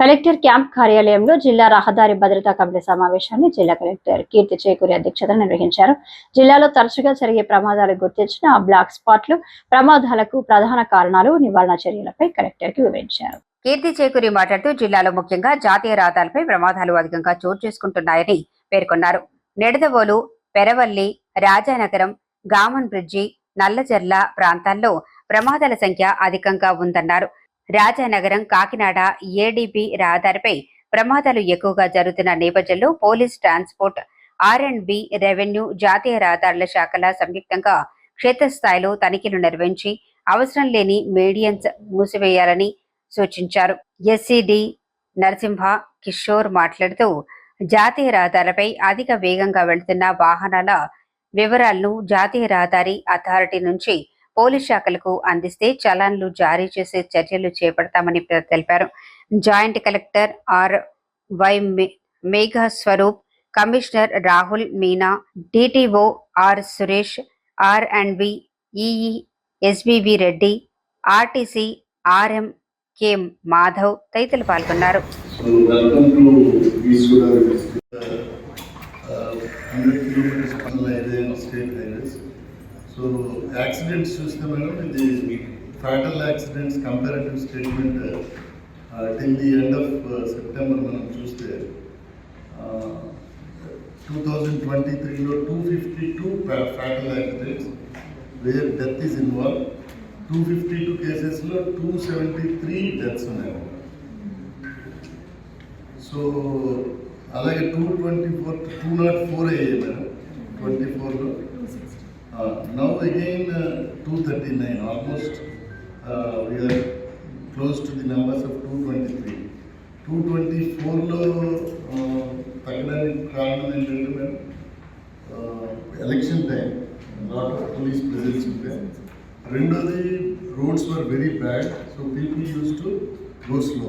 Collector camp కార్యాలయంలో జిల్లా రహదారి భద్రతా కమిటీ సమావేశాన్ని జిల్లా కలెక్టర్ కీర్తి చేకూరి అధ్యక్షతన నిర్వహించారు. జిల్లాలో తరచుగా జరిగే ప్రమాదాలు గుర్తించిన బ్లాక్ స్పాట్లు ప్రమాదాలకు ప్రధాన కారణాలు నివారణ చర్యలపై కలెక్టర్కి వివరించారు. కీర్తి చేకూరి మాట్లాడుతూ జిల్లాలో ముఖ్యంగా జాతీయ రహదారులపై ప్రమాదాలు అధికంగా చోటు చేసుకుంటున్నాయని పేర్కొన్నారు. నిడదవోలు పెరవల్లి రాజానగరం గామన్ బ్రిడ్జి నల్లజర్ల ప్రాంతాల్లో ప్రమాదాల సంఖ్య అధికంగా ఉందన్నారు. రాజానగరం కాకినాడ ఏడీపీ రహదారిపై ప్రమాదాలు ఎక్కువగా జరుగుతున్న నేపథ్యంలో police transport R and B revenue జాతీయ రహదారుల శాఖల సంయుక్తంగా క్షేత్రస్థాయిలో తనిఖీలు నిర్వహించి అవసరం లేని మీడియన్స్ మూసివేయాలని సూచించారు. ఎస్సిడి నరసింహ కిషోర్ మాట్లాడుతూ జాతీయ రహదారులపై అధిక వేగంగా వెళ్తున్న వాహనాల వివరాలను జాతీయ రహదారి అథారిటీ నుంచి పోలీస్ శాఖలకు అందిస్తే చలాన్లు జారీ చేసే చర్యలు చేపడతామని తెలిపారు. Joint collector R Y May- Megha Swaroop commissioner Rahul Meena DTO R Suresh R and B EE SBV Reddy RTC RM K Madhav తదితరులు పాల్గొన్నారు. district. Uh, Hundred kilometers panel highway and state highways. So accidents చూస్తే madam ఇది fatal accidents comparative statement uh, till the end of uh, September మనం చూస్తే two thousand twenty త్రీలో two fifty two fatal accidents where death is involve two fifty two కేసెస్లో two seventy three deaths ఉన్నాయి so అలాగే two twenty four two naught four అయ్యాయి madam twenty ఫోర్లో now again two thirty nine almost we are close to the numbers of two twenty three two twenty ఫోర్లో తగ్గడానికి కారణం ఏంటంటే madam election time lot of police presence ఉంటే. రెండోది roads were very bad so people use to go slow